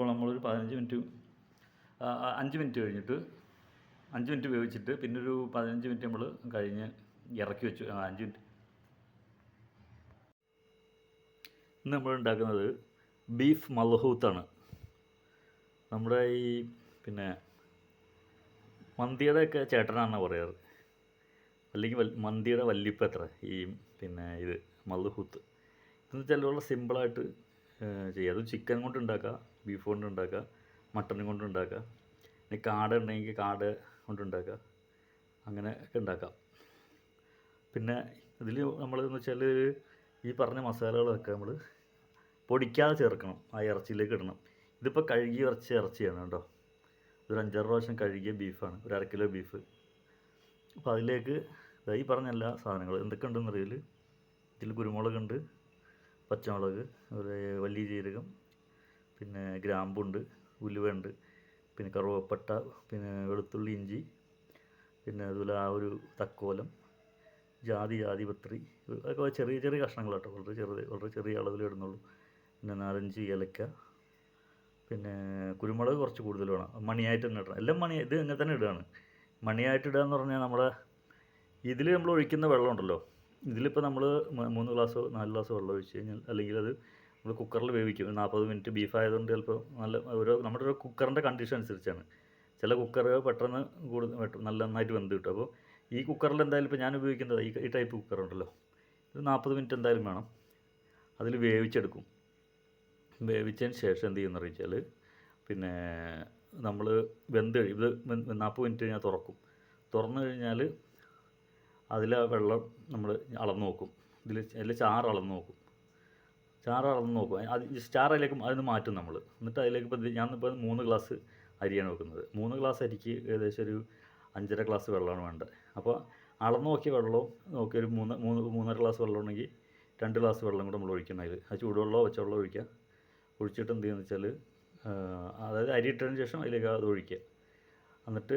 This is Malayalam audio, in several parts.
ഇപ്പോൾ നമ്മളൊരു പതിനഞ്ച് മിനിറ്റ് അഞ്ച് മിനിറ്റ് കഴിഞ്ഞിട്ട് അഞ്ച് മിനിറ്റ് വേവിച്ചിട്ട് പിന്നെ ഒരു പതിനഞ്ച് മിനിറ്റ് നമ്മൾ കഴിഞ്ഞ് ഇറക്കി വെച്ചു. അഞ്ച് മിനിറ്റ്. ഇന്ന് നമ്മൾ ഉണ്ടാക്കുന്നത് ബീഫ് മലഹൂത്താണ് നമ്മുടെ ഈ പിന്നെ മന്തിയുടെയൊക്കെ ചേട്ടനാണ് പറയാറ്. അല്ലെങ്കിൽ മന്തിയുടെ വല്ലിപ്പത്ര ഈ പിന്നെ ഇത് മലഹൂത്ത് എന്ന് വെച്ചാൽ വളരെ സിമ്പിളായിട്ട് ചെയ്യാം അത് ചിക്കൻ കൊണ്ട് ബീഫ് കൊണ്ട് ഉണ്ടാക്കുക മട്ടൻ കൊണ്ട് ഉണ്ടാക്കുക ഇനി കാട ഉണ്ടെങ്കിൽ കാട് കൊണ്ട് അങ്ങനെ ഒക്കെ ഉണ്ടാക്കാം. പിന്നെ ഇതിൽ നമ്മൾ എന്ന് വെച്ചാൽ ഈ പറഞ്ഞ മസാലകളൊക്കെ നമ്മൾ പൊടിക്കാതെ ചേർക്കണം ആ ഇറച്ചിയിലേക്ക് ഇടണം. ഇതിപ്പോൾ കഴുകി ഇറച്ചി ഇറച്ചിയാണ് കേട്ടോ. ഇതൊരു അഞ്ചാറ് പ്രാവശ്യം കഴുകിയ ബീഫാണ് ഒരു അര കിലോ ബീഫ്. അപ്പോൾ അതിലേക്ക് ഈ പറഞ്ഞ എല്ലാ സാധനങ്ങളും എന്തൊക്കെ ഉണ്ടെന്ന് അറിയില്ല ഇതിൽ കുരുമുളകുണ്ട് പച്ചമുളക് ഒരു വലിയ ജീരകം പിന്നെ ഗ്രാമ്പുണ്ട് ഉലുവയുണ്ട് പിന്നെ കറുവപ്പട്ട പിന്നെ വെളുത്തുള്ളി ഇഞ്ചി പിന്നെ അതുപോലെ ആ ഒരു തക്കോലം ജാതി ജാതിപത്രി അതൊക്കെ ചെറിയ ചെറിയ കഷ്ണങ്ങൾ കേട്ടോ വളരെ ചെറുത് വളരെ ചെറിയ അളവിൽ ഇടുന്നുള്ളൂ. പിന്നെ നാലഞ്ച് ഏലക്ക പിന്നെ കുരുമുളക് കുറച്ച് കൂടുതൽ വേണം. മണിയായിട്ട് തന്നെ ഇടണം. എല്ലാം മണി ഇത് ഇങ്ങനെ തന്നെ ഇടുകയാണ്. മണിയായിട്ട് ഇടുക എന്ന് പറഞ്ഞാൽ നമ്മുടെ ഇതിൽ നമ്മൾ ഒഴിക്കുന്ന വെള്ളം ഉണ്ടല്ലോ. ഇതിലിപ്പോൾ നമ്മൾ മൂന്ന് ഗ്ലാസ് നാല് ഗ്ലാസ് വെള്ളം ഒഴിച്ച് കഴിഞ്ഞാൽ അല്ലെങ്കിൽ അത് നമ്മൾ കുക്കറിൽ വേവിക്കും. നാൽപ്പത് മിനിറ്റ് ബീഫ് ആയതുകൊണ്ട് ചിലപ്പോൾ നല്ല ഓരോ നമ്മുടെ ഒരു കുക്കറിന്റെ കണ്ടീഷൻ അനുസരിച്ചാണ്. ചില കുക്കർ പെട്ടെന്ന് കൂടുതൽ നല്ല നന്നായിട്ട് വെന്ത് കിട്ടും. അപ്പോൾ ഈ കുക്കറിൽ എന്തായാലും ഇപ്പോൾ ഞാൻ ഉപയോഗിക്കുന്നത് ഈ ടൈപ്പ് കുക്കർ ഉണ്ടല്ലോ. ഇത് നാൽപ്പത് മിനിറ്റ് എന്തായാലും വേണം. അതിൽ വേവിച്ചെടുക്കും. വേവിച്ചതിന് ശേഷം എന്ത് ചെയ്യുന്ന അറിയിച്ചാൽ പിന്നെ നമ്മൾ വെന്ത് ഇത് നാൽപ്പത് മിനിറ്റ് കഴിഞ്ഞാൽ തുറക്കും. തുറന്നു കഴിഞ്ഞാൽ അതിൽ വെള്ളം നമ്മൾ അളന്ന് നോക്കും. ഇതിൽ അതിൽ ചാറ് അളന്ന് നോക്കും. ചാറ് അളന്ന് നോക്കും. അത് ചാറ് അതിലേക്ക് അതിന് മാറ്റും നമ്മൾ എന്നിട്ട് അതിലേക്ക് ഇപ്പോൾ ഞാനിപ്പോൾ മൂന്ന് ഗ്ലാസ് അരിയാണ് വെക്കുന്നത്. മൂന്ന് ഗ്ലാസ് അരിക്ക് ഏകദേശം ഒരു അഞ്ചര ഗ്ലാസ് വെള്ളമാണ് വേണ്ടത്. അപ്പോൾ അളന്ന് നോക്കിയ വെള്ളവും നോക്കി ഒരു മൂന്ന് മൂന്ന് മൂന്നര ഗ്ലാസ് വെള്ളം ഉണ്ടെങ്കിൽ രണ്ട് ഗ്ലാസ് വെള്ളം കൂടെ നമ്മൾ ഒഴിക്കണം അതിൽ അത് ചൂടുവെള്ളമോ പച്ചവെള്ളമോ ഒഴിക്കുക ഒഴിച്ചിട്ട് എന്ത് ചെയ്യുന്നത് വെച്ചാൽ അതായത് അരി ഇട്ടതിന് ശേഷം അതിലേക്ക് അത് ഒഴിക്കുക. എന്നിട്ട്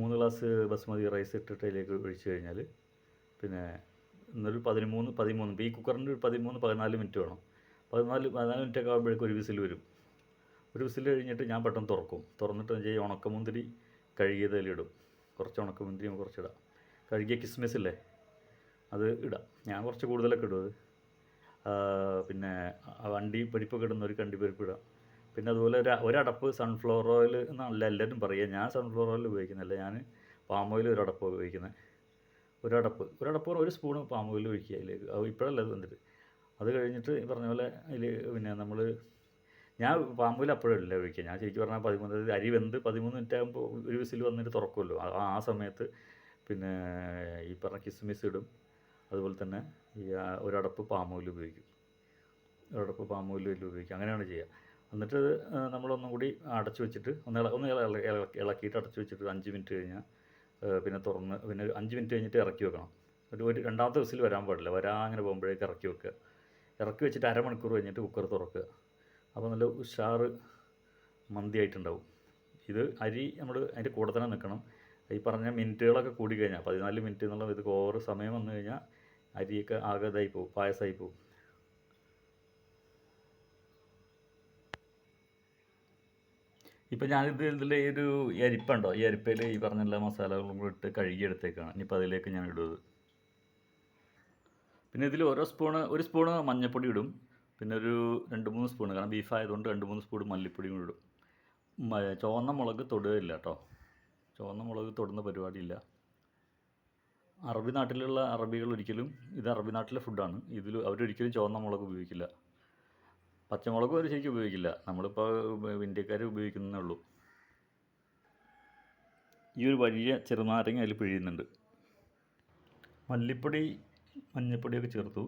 മൂന്ന് ഗ്ലാസ് ബസ്മതി റൈസ് ഇട്ടിട്ട് അതിലേക്ക് ഒഴിച്ച് കഴിഞ്ഞാൽ പിന്നെ ഇന്നൊരു പതിമൂന്ന് പതിമൂന്ന് ഇപ്പോൾ ഈ കുക്കറിന്റെ ഒരു പതിമൂന്ന് പതിനാല് മിനിറ്റ് വേണം. പതിനാല് പതിനാല് മിനിറ്റ് ഒക്കെ ആകുമ്പോഴേക്കും ഒരു വിസിൽ വരും. ഒരു വിസിൽ കഴിഞ്ഞിട്ട് ഞാൻ പെട്ടെന്ന് തുറക്കും. തുറന്നിട്ട് ഈ ഉണക്കമുന്തിരി കഴുകിയതിലിടും കുറച്ച് ഉണക്കമുന്തിരി നമുക്ക് കുറച്ചിടാം കഴുകിയ കിസ്മിസ് ഇല്ലേ? അത് ഇടാം. ഞാൻ കുറച്ച് കൂടുതലൊക്കെ ഇടും അത്. പിന്നെ വണ്ടി പരിപ്പൊക്കെ ഇടുന്ന ഒരു കണ്ടി പരിപ്പ് ഇടാം. പിന്നെ അതുപോലെ ഒരു ഒരടപ്പ് സൺഫ്ലവർ ഓയിൽ എന്നല്ല എല്ലാവരും പറയുക. ഞാൻ സൺഫ്ലവർ ഓയിൽ ഉപയോഗിക്കുന്നില്ല. ഞാൻ പാം ഓയിൽ ഒരടപ്പ് ഉപയോഗിക്കുന്നത്. ഒരടപ്പ്. ഒരടപ്പ് ഒരു സ്പൂണ് പാമ്പ് ഓയിൽ ഒഴിക്കുക അതിലേക്ക്. അത് ഇപ്പോഴല്ല അത് വന്നിട്ട്. അത് കഴിഞ്ഞിട്ട് ഈ പറഞ്ഞ പോലെ അതിൽ പിന്നെ നമ്മൾ ഞാൻ പാമ്പ് ഓയിൽ അപ്പോഴല്ല ഒഴിക്കുക. ഞാൻ ശരിക്കും പറഞ്ഞാൽ പതിമൂന്ന് അരി വെന്ത് പതിമൂന്ന് മിനിറ്റ് ആകുമ്പോൾ ഒരു വിസിൽ വന്നിട്ട് തുറക്കുമല്ലോ ആ സമയത്ത് പിന്നെ ഈ പറഞ്ഞ കിസ്മിസ് ഇടും. അതുപോലെ തന്നെ ഈ ഒരടപ്പ് പാമ്പ് ഓയിൽ ഉപയോഗിക്കും. ഒരടപ്പ് പാമ്പ് ഓയിൽ ഉപയോഗിക്കും. അങ്ങനെയാണ് ചെയ്യുക. എന്നിട്ട് നമ്മളൊന്നും കൂടി അടച്ചു വെച്ചിട്ട് ഒന്ന് ഒന്ന് ഇള- ഇള- ഇളക്കിയിട്ട് അടച്ചു വെച്ചിട്ട് അഞ്ച് മിനിറ്റ് കഴിഞ്ഞാൽ പിന്നെ തുറന്ന് പിന്നെ അഞ്ച് മിനിറ്റ് കഴിഞ്ഞിട്ട് ഇറക്കി വെക്കണം. ഒരു ഒരു രണ്ടാമത്തെ വിസിൽ വരാൻ പാടില്ല. വരാ അങ്ങനെ പോകുമ്പോഴേക്ക് ഇറക്കി വെക്കുക. ഇറക്കി വെച്ചിട്ട് അരമണിക്കൂർ കഴിഞ്ഞിട്ട് കുക്കർ തുറക്കുക. അപ്പോൾ നല്ല ഉഷാർ മന്തിയായിട്ടുണ്ടാവും. ഇത് അരി നമ്മൾ അതിന്റെ കൂടെ തന്നെ നിൽക്കണം. ഈ പറഞ്ഞ മിനിറ്റുകളൊക്കെ കൂടി കഴിഞ്ഞാൽ പതിനാല് മിനിറ്റ് എന്നുള്ള ഇത് ഓവർ സമയം വന്നു കഴിഞ്ഞാൽ അരിയൊക്കെ ആകെ ഇതായി പോകും പായസമായി പോകും. ഇപ്പം ഞാനിത് ഇതിൽ ഒരു അരിപ്പുണ്ടോ? ഈ അരിപ്പയിൽ ഈ പറഞ്ഞ എല്ലാ മസാലകളും കൂടി ഇട്ട് കഴുകി കഴുകിയെടുത്തേക്കാണ് ഇനിയിപ്പോൾ അതിലേക്ക് ഞാൻ ഇടുന്നത്. പിന്നെ ഇതിൽ ഓരോ സ്പൂണ് ഒരു സ്പൂണ് മഞ്ഞൾപ്പൊടി ഇടും. പിന്നെ ഒരു രണ്ട് മൂന്ന് സ്പൂണ് കാരണം ബീഫ് ആയതുകൊണ്ട് രണ്ട് മൂന്ന് സ്പൂൺ മല്ലിപ്പൊടിയും കൂടി ഇടും. ചുവന്ന മുളക് തൊടുകയില്ല കേട്ടോ. ചുവന്ന മുളക് തൊടുന്ന പരിപാടിയില്ല. അറബി നാട്ടിലുള്ള അറബികൾ ഒരിക്കലും ഇത് അറബി നാട്ടിലെ ഫുഡാണ് ഇതിൽ അവരൊരിക്കലും ചുവന്ന മുളക് ഉപയോഗിക്കില്ല. പച്ചമുളക് അവർ ശരിക്കും ഉപയോഗിക്കില്ല. നമ്മളിപ്പോൾ ഇന്ത്യക്കാർ ഉപയോഗിക്കുന്നേ ഉള്ളൂ. ഈ ഒരു വലിയ ചെറുനാരങ്ങ അതിൽ പിഴിയുന്നുണ്ട്. മല്ലിപ്പൊടി മഞ്ഞൾപ്പൊടിയൊക്കെ ചേർത്തു.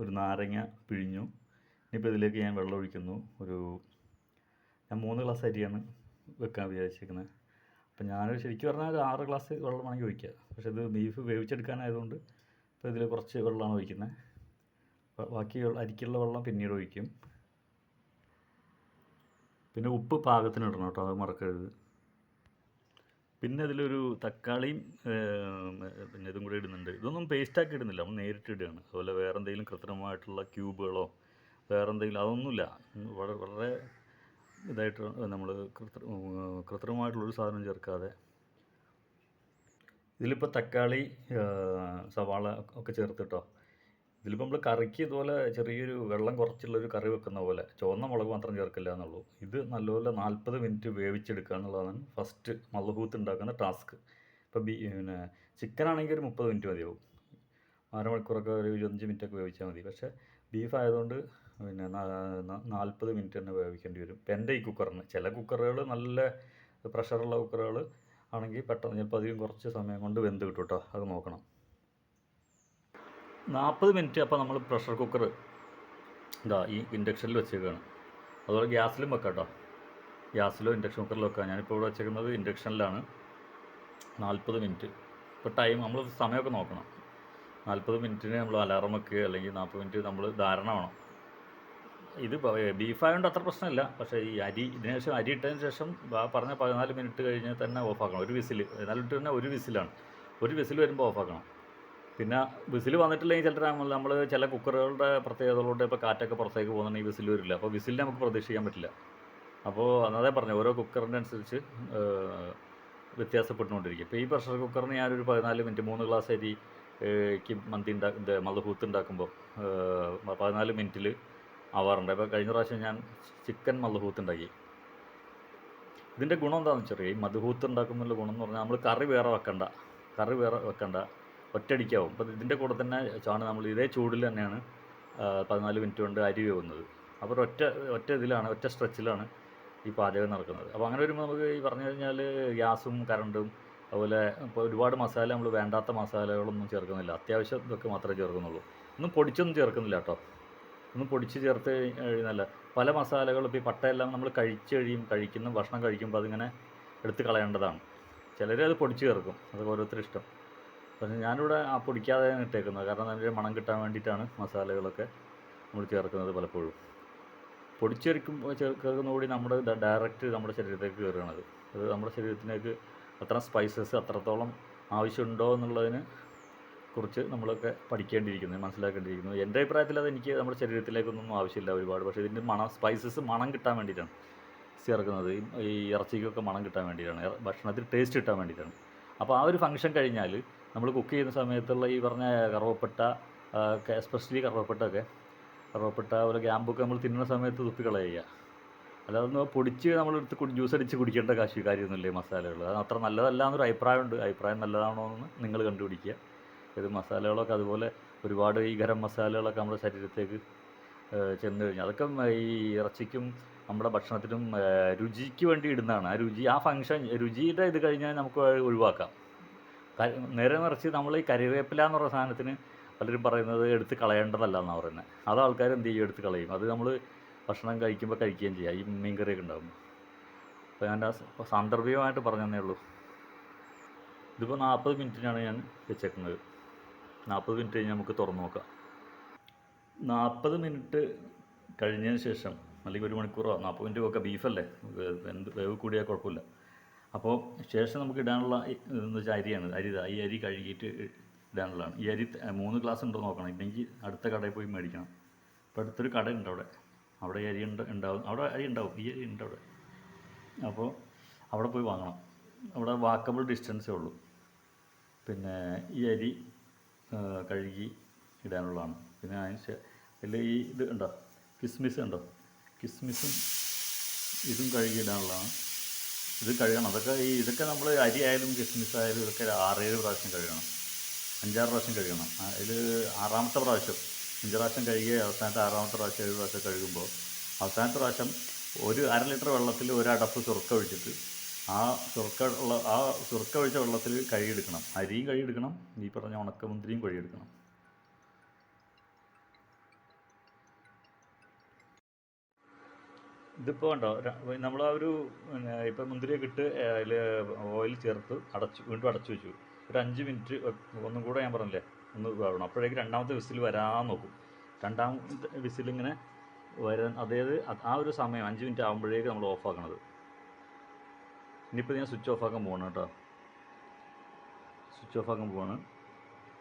ഒരു നാരങ്ങ പിഴിഞ്ഞു. ഇനിയിപ്പോൾ ഇതിലേക്ക് ഞാൻ വെള്ളം ഒഴിക്കുന്നു. ഒരു ഞാൻ മൂന്ന് ഗ്ലാസ് അരിയാണ് വെക്കാൻ വിചാരിച്ചിരിക്കുന്നത് അപ്പം ഞാനൊരു ശരിക്കും പറഞ്ഞാൽ ഒരു ആറ് ഗ്ലാസ് വെള്ളം വേണമെങ്കിൽ ഒഴിക്കുക പക്ഷേ ഇത് ബീഫ് വേവിച്ചെടുക്കാനായതുകൊണ്ട് ഇപ്പോൾ ഇതിൽ കുറച്ച് വെള്ളമാണ് ഒഴിക്കുന്നത് ബാക്കി അരിക്കുള്ള വെള്ളം പിന്നീട് ഒഴിക്കും. പിന്നെ ഉപ്പ് പാകത്തിന് ഇടണം കേട്ടോ അത് മറക്കരുത്. പിന്നെ അതിലൊരു തക്കാളിയും പിന്നെ ഇതും കൂടി ഇടുന്നുണ്ട്. ഇതൊന്നും പേസ്റ്റാക്കി ഇടുന്നില്ല നമ്മൾ നേരിട്ട് ഇടുകയാണ്. അതുപോലെ വേറെ എന്തെങ്കിലും കൃത്രിമമായിട്ടുള്ള ക്യൂബുകളോ വേറെ എന്തെങ്കിലും അതൊന്നുമില്ല. വളരെ വളരെ ഇതായിട്ട് നമ്മൾ കൃത്രി കൃത്രിമമായിട്ടുള്ളൊരു സാധനം ചേർക്കാതെ. ഇതിലിപ്പോൾ തക്കാളി സവാള ഒക്കെ ചേർത്തിട്ടോ ഇതിലിപ്പോൾ നമ്മൾ കറിക്ക് ഇതുപോലെ ചെറിയൊരു വെള്ളം കുറച്ചുള്ളൊരു കറി വെക്കുന്ന പോലെ ചുവന്ന മുളക് മാത്രം ചേർക്കില്ല എന്നുള്ളൂ. ഇത് നല്ലപോലെ നാൽപ്പത് മിനിറ്റ് വേവിച്ചെടുക്കുക എന്നുള്ളതാണ് ഫസ്റ്റ് മല്ലഹൂത്ത് ഉണ്ടാക്കുന്ന ടാസ്ക്. ഇപ്പോൾ ബി പിന്നെ ചിക്കൻ ആണെങ്കിൽ ഒരു മുപ്പത് മിനിറ്റ് മതിയാവും. അരമണിക്കൂറൊക്കെ ഒരു ഇരുപത്തഞ്ച് മിനിറ്റ് ഒക്കെ വേവിച്ചാൽ മതി. പക്ഷേ ബീഫ് ആയതുകൊണ്ട് പിന്നെ നാൽപ്പത് മിനിറ്റ് തന്നെ വേവിക്കേണ്ടി വരും. ഇപ്പം എന്റെ ഈ കുക്കറിന് ചില കുക്കറുകൾ നല്ല പ്രഷറുള്ള കുക്കറുകൾ ആണെങ്കിൽ പെട്ടെന്ന് ചിലപ്പോൾ അധികം കുറച്ച് സമയം കൊണ്ട് വെന്ത് കിട്ടും കേട്ടോ അത് നോക്കണം. നാൽപ്പത് മിനിറ്റ് അപ്പോൾ നമ്മൾ പ്രഷർ കുക്കർ ഇതാ ഈ ഇൻഡക്ഷനിൽ വെച്ചേക്കാണ്. അതുപോലെ ഗ്യാസിലും വെക്കാം കേട്ടോ. ഗ്യാസിലോ ഇൻഡക്ഷൻ കുക്കറിലോ വെക്കാം. ഞാനിപ്പോൾ ഇവിടെ വെച്ചേക്കുന്നത് ഇൻഡക്ഷനിലാണ്. നാൽപ്പത് മിനിറ്റ്. ഇപ്പോൾ ടൈം നമ്മൾ സമയമൊക്കെ നോക്കണം. നാൽപ്പത് മിനിറ്റിന് നമ്മൾ അലാറം വെക്കുക അല്ലെങ്കിൽ നാൽപ്പത് മിനിറ്റ് നമ്മൾ ധാരണ വേണം. ഇത് ബീഫായതുകൊണ്ട് അത്ര പ്രശ്നമില്ല. പക്ഷേ ഈ അരി ഇതിന് ശേഷം അരി ഇട്ടതിന് ശേഷം പറഞ്ഞ പതിനാല് മിനിറ്റ് കഴിഞ്ഞ് തന്നെ ഓഫാക്കണം ഒരു വിസിൽ പതിനാല് മിനിറ്റ് തന്നെ ഒരു വിസിലാണ്. ഒരു വിസിൽ വരുമ്പോൾ ഓഫാക്കണം പിന്നെ വിസിൽ വന്നിട്ടില്ലെങ്കിൽ ചില ടൈമിൽ നമ്മൾ ചില കുക്കറുകളുടെ പ്രത്യേകതകളുണ്ട് ഇപ്പോൾ കാറ്റൊക്കെ പുറത്തേക്ക് പോകുന്നുണ്ടെങ്കിൽ വിസിൽ വരില്ല. അപ്പോൾ വിസിലിനെ നമുക്ക് പ്രതീക്ഷിക്കാൻ പറ്റില്ല. അപ്പോൾ അന്നതേ പറഞ്ഞു ഓരോ കുക്കറിന്റെ അനുസരിച്ച് വ്യത്യാസപ്പെട്ടുകൊണ്ടിരിക്കും. ഇപ്പോൾ ഈ പ്രഷർ കുക്കറിന് ഞാനൊരു പതിനാല് മിനിറ്റ് മൂന്ന് ഗ്ലാസ് അരി ക്ക് മന്തി ഉണ്ടാ ഇത് ഉണ്ടാക്കുമ്പോൾ പതിനാല് മിനിറ്റിൽ ആവാറുണ്ട്. അപ്പോൾ കഴിഞ്ഞ പ്രാവശ്യം ഞാൻ ചിക്കൻ മലഹൂത്ത് ഉണ്ടാക്കി. ഇതിന്റെ ഗുണം എന്താണെന്ന് വെച്ചാൽ ഈ മധുഹൂത്ത് ഉണ്ടാക്കുമ്പോൾ ഗുണം എന്ന് പറഞ്ഞാൽ നമ്മൾ കറി വേറെ വെക്കണ്ട. കറി വേറെ വെക്കണ്ട. ഒറ്റയടിക്കാവും. അപ്പോൾ ഇതിന്റെ കൂടെ തന്നെ ചാണ് നമ്മൾ ഇതേ ചൂടിൽ തന്നെയാണ് പതിനാല് മിനിറ്റ് കൊണ്ട് അരി വേവുന്നത്. അപ്പോൾ ഒറ്റ ഒറ്റ ഇതിലാണ് ഒറ്റ സ്ട്രെച്ചിലാണ് ഈ പാചകം നടക്കുന്നത്. അപ്പോൾ അങ്ങനെ വരുമ്പോൾ നമുക്ക് ഈ പറഞ്ഞു കഴിഞ്ഞാൽ ഗ്യാസും കറണ്ടും അതുപോലെ ഇപ്പോൾ ഒരുപാട് മസാല നമ്മൾ വേണ്ടാത്ത മസാലകളൊന്നും ചേർക്കുന്നില്ല. അത്യാവശ്യം ഇതൊക്കെ മാത്രമേ ചേർക്കുന്നുള്ളൂ. ഒന്നും പൊടിച്ചൊന്നും ചേർക്കുന്നില്ല കേട്ടോ. ഒന്നും പൊടിച്ച് ചേർത്ത് കഴിഞ്ഞാൽ പല മസാലകളും ഇപ്പോൾ ഈ പട്ടയെല്ലാം നമ്മൾ കഴിച്ച് കഴിയും കഴിക്കുന്ന ഭക്ഷണം കഴിക്കുമ്പോൾ അതിങ്ങനെ എടുത്ത് കളയേണ്ടതാണ്. ചിലർ അത് പൊടിച്ച് ചേർക്കും. അത് ഓരോരുത്തർ ഇഷ്ടം. പക്ഷേ ഞാനിവിടെ ആ പൊടിക്കാതെ ഇട്ടേക്കുന്നത്. കാരണം അതിന്റെ മണം കിട്ടാൻ വേണ്ടിയിട്ടാണ് മസാലകളൊക്കെ നമ്മൾ ചേർക്കുന്നത് പലപ്പോഴും. പൊടിച്ചെടുക്കുമ്പോൾ ചേർക്കുന്നതോടി നമ്മുടെ ഡയറക്റ്റ് നമ്മുടെ ശരീരത്തേക്ക് കയറുകയാണത് അത്. നമ്മുടെ ശരീരത്തിലേക്ക് അത്ര സ്പൈസസ് അത്രത്തോളം ആവശ്യമുണ്ടോ എന്നുള്ളതിന് കുറിച്ച് നമ്മളൊക്കെ പഠിക്കേണ്ടിയിരിക്കുന്നത് മനസ്സിലാക്കേണ്ടിയിരിക്കുന്നത് എന്റെ അഭിപ്രായത്തിൽ അത് എനിക്ക് നമ്മുടെ ശരീരത്തിലേക്കൊന്നും ആവശ്യമില്ല ഒരുപാട്. പക്ഷേ ഇതിന്റെ മണം സ്പൈസസ് മണം കിട്ടാൻ വേണ്ടിയിട്ടാണ് ചേർക്കുന്നത്. ഈ- ഇറച്ചിക്കൊക്കെ മണം കിട്ടാൻ വേണ്ടിയിട്ടാണ്. ഭക്ഷണത്തിൽ ടേസ്റ്റ് കിട്ടാൻ വേണ്ടിയിട്ടാണ്. അപ്പോൾ ആ ഒരു ഫംഗ്ഷൻ കഴിഞ്ഞാൽ നമ്മൾ കുക്ക് ചെയ്യുന്ന സമയത്തുള്ള ഈ പറഞ്ഞ കറുവപ്പട്ട എസ്പെഷ്യലി കറുവപ്പട്ടൊക്കെ കറുവപ്പട്ട അതുപോലെ ഗ്യാമ്പൊക്കെ നമ്മൾ തിന്നുന്ന സമയത്ത് തുപ്പി കളയുക അല്ലാതെ ഒന്ന് പൊടിച്ച് നമ്മൾ എടുത്ത് ജ്യൂസ് അടിച്ച് കുടിക്കേണ്ട കാശ് കാര്യമൊന്നുമില്ലേ മസാലകൾ അത് അത്ര നല്ലതല്ല എന്നൊരു അഭിപ്രായമുണ്ട്. അഭിപ്രായം നല്ലതാണോ എന്ന് നിങ്ങൾ കണ്ടുപിടിക്കുക. ഇത് മസാലകളൊക്കെ അതുപോലെ ഒരുപാട് ഈ ഗരം മസാലകളൊക്കെ നമ്മുടെ ശരീരത്തേക്ക് ചെന്ന് കഴിഞ്ഞാൽ അതൊക്കെ ഈ ഇറച്ചിക്കും നമ്മുടെ ഭക്ഷണത്തിനും രുചിക്ക് വേണ്ടി ഇടുന്നതാണ്. ആ രുചി ആ ഫങ്ഷൻ രുചിയുടെ ഇത് കഴിഞ്ഞാൽ നമുക്ക് ഒഴിവാക്കാം. നേരെ മറിച്ച് നമ്മൾ ഈ കരിവേപ്പില എന്ന് പറയുന്ന സാധനത്തിന് പലരും പറയുന്നത് എടുത്ത് കളയേണ്ടതല്ല എന്നാണ് പറയുന്നത് അത് ആൾക്കാർ എന്ത് ചെയ്യും? എടുത്ത് കളയും. അത് നമ്മൾ ഭക്ഷണം കഴിക്കുമ്പോൾ കഴിക്കുകയും ചെയ്യാം. ഈ മീൻ കറിയൊക്കെ ഉണ്ടാകുമ്പോൾ അപ്പോൾ ഞാൻ സാന്ദർഭികമായിട്ട് പറഞ്ഞതേ ഉള്ളൂ. ഇതിപ്പോൾ നാൽപ്പത് മിനിറ്റിനാണ് ഞാൻ വെച്ചേക്കുന്നത്. നാൽപ്പത് മിനിറ്റ് കഴിഞ്ഞ് നമുക്ക് തുറന്നു നോക്കാം. നാൽപ്പത് മിനിറ്റ് കഴിഞ്ഞതിന് ശേഷം അല്ലെങ്കിൽ ഒരു മണിക്കൂറോ നാൽപ്പത് മിനിറ്റ് ഒക്കെ ബീഫല്ലേ? എന്ത് വേവ് കൂടിയാൽ കുഴപ്പമില്ല. അപ്പോൾ ശേഷം നമുക്ക് ഇടാനുള്ള എന്ന് വെച്ചാൽ അരിയാണ് അരി. ഈ അരി കഴുകിയിട്ട് ഇടാനുള്ളതാണ്. ഈ അരി മൂന്ന് ഗ്ലാസ് ഉണ്ടോ നോക്കണം. ഇല്ലെങ്കിൽ അടുത്ത കടയിൽ പോയി മേടിക്കണം. അപ്പോൾ അടുത്തൊരു കട ഉണ്ട് അവിടെ. അവിടെ അരി ഉണ്ട് ഉണ്ടാവും. അവിടെ അരി ഉണ്ടാവും. ഈ അരി ഉണ്ട് അവിടെ. അപ്പോൾ അവിടെ പോയി വാങ്ങണം. അവിടെ വാക്കബിൾ ഡിസ്റ്റൻസേ ഉള്ളൂ. പിന്നെ ഈ അരി കഴുകി ഇടാനുള്ളതാണ്. പിന്നെ അതിന് ഇതിൽ ഈ ഇത് ഉണ്ടോ? കിസ്മിസ് ഉണ്ടോ? കിസ്മിസും ഇതും കഴുകി ഇടാനുള്ളതാണ്. ഇത് കഴുകണം അതൊക്കെ ഈ ഇതൊക്കെ നമ്മൾ അരി ആയാലും കിസ്മിസ് ആയാലും ഇതൊക്കെ ആറേഴ് പ്രാവശ്യം കഴുകണം അഞ്ചാറ് പ്രാവശ്യം കഴുകണം അതിൽ ആറാമത്തെ പ്രാവശ്യം. അഞ്ച് പ്രാവശ്യം കഴുകി അവസാനത്തെ ആറാമത്തെ പ്രാവശ്യം ഏഴ് പ്രാവശ്യം കഴുകുമ്പോൾ അവസാനത്തെ പ്രാവശ്യം ഒരു അര ലിറ്റർ വെള്ളത്തിൽ ഒരടപ്പ് സുറുക്ക ഒഴിച്ചിട്ട് ആ സുറുക്ക ഉള്ള ആ സുറുക്ക ഒഴിച്ച വെള്ളത്തിൽ കഴുകിയെടുക്കണം. അരിയും കഴുകിയെടുക്കണം. ഈ പറഞ്ഞ ഉണക്കമുന്തിരിയും കഴുകിയെടുക്കണം. ഇതിപ്പോൾ കണ്ടോ നമ്മൾ ആ ഒരു ഇപ്പൊ മുന്തിരിയൊക്കെ ഇട്ട് അതിൽ ഓയിൽ ചേർത്ത് അടച്ചു വീണ്ടും അടച്ചു വെച്ചു. ഒരു അഞ്ച് മിനിറ്റ് ഒന്നും കൂടെ ഞാൻ പറഞ്ഞില്ലേ ഒന്ന് വേണം അപ്പോഴേക്കും രണ്ടാമത്തെ വിസിൽ വരാൻ നോക്കും. രണ്ടാമത്തെ വിസിൽ ഇങ്ങനെ വരാൻ അതായത് ആ ഒരു സമയം അഞ്ച് മിനിറ്റ് ആകുമ്പോഴേക്ക് നമ്മൾ ഓഫ് ആക്കണത്. ഇനിയിപ്പോൾ ഞാൻ സ്വിച്ച് ഓഫ് ആക്കാൻ പോകണം കേട്ടോ. സ്വിച്ച് ഓഫ് ആക്കാൻ പോവാണ്.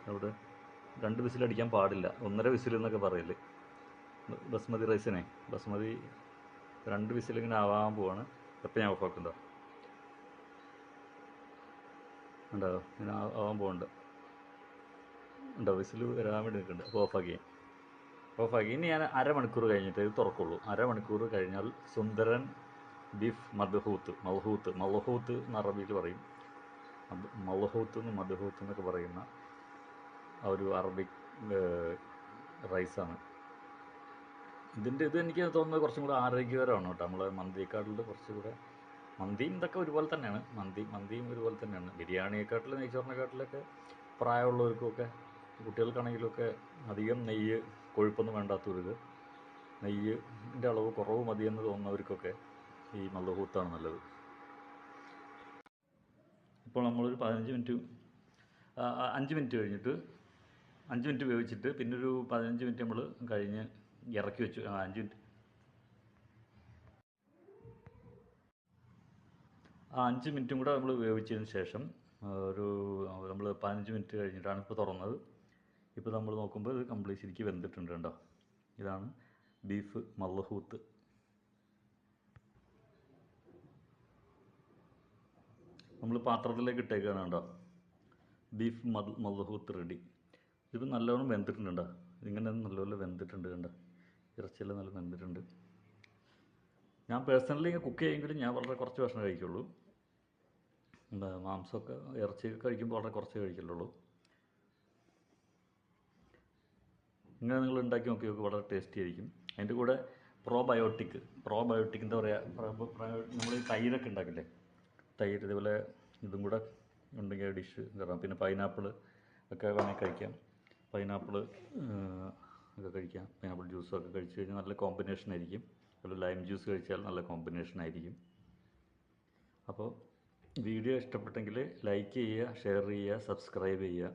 അവിടെ രണ്ട് വിസിൽ അടിക്കാൻ പാടില്ല. ഒന്നര വിസിൽ എന്നൊക്കെ പറയില്ലേ ബസ്മതി റൈസിനെ ബസ്മതി രണ്ട് വിസിൽ ഇങ്ങനെ ആവാൻ പോവാണ്. അപ്പം ഞാൻ ഓഫാക്കുന്നതാ ഉണ്ടോ ഇങ്ങനെ ആവാൻ പോകുന്നുണ്ട് ഉണ്ടോ വിസിൽ വരാൻ വേണ്ടി നിൽക്കുന്നുണ്ട്. അപ്പോൾ ഓഫാക്കി. ഓഫാക്കി. ഇനി ഞാൻ അരമണിക്കൂർ കഴിഞ്ഞിട്ട് ഇത് തുറക്കുള്ളൂ. അരമണിക്കൂർ കഴിഞ്ഞാൽ സുന്ദരൻ ബീഫ് മദ്ഹൂത്ത്. മൽഹൂത്ത്. മൽഹൂത്ത് എന്ന് അറബിയിൽ പറയും. മൽഹൂത്ത് എന്ന് മദ്ഹൂത്ത് എന്നൊക്കെ പറയുന്ന ഒരു അറബിക് റൈസാണ്. ഇതിന്റെ ഇത് എനിക്ക് തോന്നുന്നത് കുറച്ചും കൂടെ ആരോഗ്യകരമാണ് കേട്ടോ. നമ്മളെ മന്തിയെക്കാട്ടിൽ കുറച്ചുകൂടെ മന്തിയും ഇതൊക്കെ ഒരുപോലെ തന്നെയാണ്. മന്തി മന്തിയും ഒരുപോലെ തന്നെയാണ്. ബിരിയാണിയെക്കാട്ടിലും നെയ്ച്ചോറിനെക്കാട്ടിലൊക്കെ പ്രായമുള്ളവർക്കൊക്കെ കുട്ടികൾക്കാണെങ്കിലൊക്കെ അധികം നെയ്യ് കൊഴുപ്പൊന്നും വേണ്ടാത്തവർക്ക് നെയ്യിന്റെ അളവ് കുറവ് മതിയെന്ന് തോന്നുന്നവർക്കൊക്കെ ഈ മല്ലഹൂത്താണ് നല്ലത്. ഇപ്പോൾ നമ്മളൊരു പതിനഞ്ച് മിനിറ്റ് അഞ്ച് മിനിറ്റ് കഴിഞ്ഞിട്ട് അഞ്ച് മിനിറ്റ് വേവിച്ചിട്ട് പിന്നൊരു പതിനഞ്ച് മിനിറ്റ് നമ്മൾ കഴിഞ്ഞ് ഇറക്കി വെച്ചു. അഞ്ച് മിനിറ്റ്. ആ അഞ്ച് മിനിറ്റും കൂടെ നമ്മൾ വേവിച്ചതിന് ശേഷം ഒരു നമ്മൾ പതിനഞ്ച് മിനിറ്റ് കഴിഞ്ഞിട്ടാണ് ഇപ്പോൾ തുറന്നത്. ഇപ്പോൾ നമ്മൾ നോക്കുമ്പോൾ ഇത് കംപ്ലീറ്റ് ശരിക്കും വെന്തിട്ടുണ്ട് കേട്ടോ. ഇതാണ് ബീഫ് മല്ലഹൂത്ത്. നമ്മൾ പാത്രത്തിലേക്ക് ഇട്ടേക്കാണ് കേട്ടോ. ബീഫ് മല്ലഹൂത്ത് റെഡി. ഇതിപ്പോൾ നല്ലോണം വെന്തിട്ടുണ്ട് കേട്ടോ. ഇങ്ങനെ നല്ലപോലെ വെന്തിട്ടുണ്ട് കണ്ടോ. ഇറച്ചിയെല്ലാം നല്ല നിന്നിട്ടുണ്ട് ഞാൻ പേഴ്സണലി ഇങ്ങനെ കുക്ക് ചെയ്യുമെങ്കിലും ഞാൻ വളരെ കുറച്ച് ഭക്ഷണം കഴിക്കുള്ളൂ. മാംസമൊക്കെ ഇറച്ചിയൊക്കെ കഴിക്കുമ്പോൾ വളരെ കുറച്ച് കഴിക്കുള്ളൂ ഇങ്ങനെ നിങ്ങൾ ഉണ്ടാക്കി നോക്കി വളരെ ടേസ്റ്റി ആയിരിക്കും. അതിന്റെ കൂടെ പ്രോബയോട്ടിക് പ്രോബയോട്ടിക് എന്താ പറയുക നമ്മൾ ഈ തൈരൊക്കെ ഉണ്ടാക്കില്ലേ? തൈര് ഇതുപോലെ ഇതും കൂടെ ഉണ്ടെങ്കിൽ ഡിഷ് കയറാം പിന്നെ പൈനാപ്പിൾ ഒക്കെ വേണമെങ്കിൽ കഴിക്കാം. പൈനാപ്പിൾ ഒക്കെ കഴിക്കാം. പൈനാപ്പിൾ ജ്യൂസൊക്കെ കഴിച്ച് കഴിഞ്ഞാൽ നല്ല കോമ്പിനേഷൻ ആയിരിക്കും. അതുപോലെ ലൈം ജ്യൂസ് കഴിച്ചാൽ നല്ല കോമ്പിനേഷൻ ആയിരിക്കും. അപ്പോൾ വീഡിയോ ഇഷ്ടപ്പെട്ടെങ്കിൽ ലൈക്ക് ചെയ്യുക ഷെയർ ചെയ്യുക സബ്സ്ക്രൈബ് ചെയ്യുക.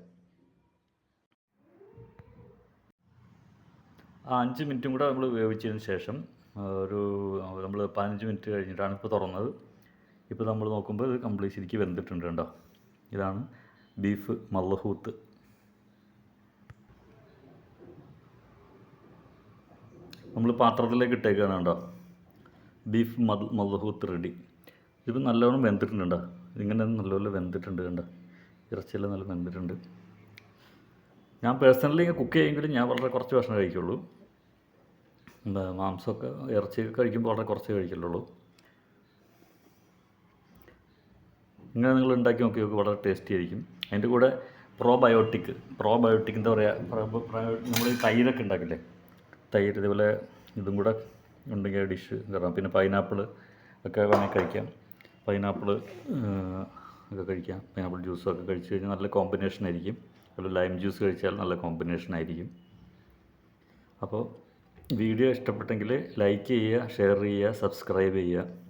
ആ അഞ്ച് മിനിറ്റും കൂടെ നമ്മൾ വേവിച്ചതിന് ശേഷം ഒരു നമ്മൾ പതിനഞ്ച് മിനിറ്റ് കഴിഞ്ഞിട്ടാണ് ഇപ്പോൾ തുറന്നത്. ഇപ്പോൾ നമ്മൾ നോക്കുമ്പോൾ ഇത് കംപ്ലീറ്റ് ശരിക്കും വെന്തിട്ടുണ്ട് കേട്ടോ. ഇതാണ് ബീഫ് മല്ലഹൂത്ത്. നമ്മൾ പാത്രത്തിലേക്ക് ഇട്ടേക്കാണ് കേട്ടോ ബീഫ് മദ് മല്ലഹൂത്ത് റെഡി. ഇതിപ്പോൾ നല്ലവണ്ണം വെന്തിട്ടുണ്ട് കേട്ടോ ഇങ്ങനെ നല്ലപോലെ വെന്തിട്ടുണ്ട് കണ്ടോ? ഇറച്ചിയെല്ലാം നല്ല വെന്തിട്ടുണ്ട്. ഞാൻ പേഴ്സണലി കുക്ക് ചെയ്യുമെങ്കിലും ഞാൻ വളരെ കുറച്ച് ഭക്ഷണം കഴിക്കുള്ളൂ. മാംസമൊക്കെ ഇറച്ചിയൊക്കെ കഴിക്കുമ്പോൾ വളരെ കുറച്ച് കഴിക്കുള്ളൂ. ഇങ്ങനെ നിങ്ങൾ ഉണ്ടാക്കി നോക്കി നോക്കി വളരെ ടേസ്റ്റി ആയിരിക്കും. അതിന്റെ കൂടെ പ്രോബയോട്ടിക് പ്രോബയോട്ടിക് എന്താ പറയുക നമ്മൾ ഈ തൈരൊക്കെ ഉണ്ടാക്കില്ലേ? തൈര് ഇതുപോലെ ഇതും കൂടെ ഉണ്ടെങ്കിൽ ഡിഷ് കയറാം. പിന്നെ പൈനാപ്പിൾ ഒക്കെ വേണമെങ്കിൽ കഴിക്കാം. പൈനാപ്പിൾ ഒക്കെ കഴിക്കാം. പൈനാപ്പിൾ ജ്യൂസൊക്കെ കഴിച്ച് കഴിഞ്ഞാൽ നല്ല കോമ്പിനേഷൻ ആയിരിക്കും. അതുപോലെ ലൈം ജ്യൂസ് കഴിച്ചാൽ നല്ല കോമ്പിനേഷൻ ആയിരിക്കും. അപ്പോൾ വീഡിയോ ഇഷ്ടപ്പെട്ടെങ്കിൽ ലൈക്ക് ചെയ്യുക ഷെയർ ചെയ്യുക സബ്സ്ക്രൈബ് ചെയ്യുക.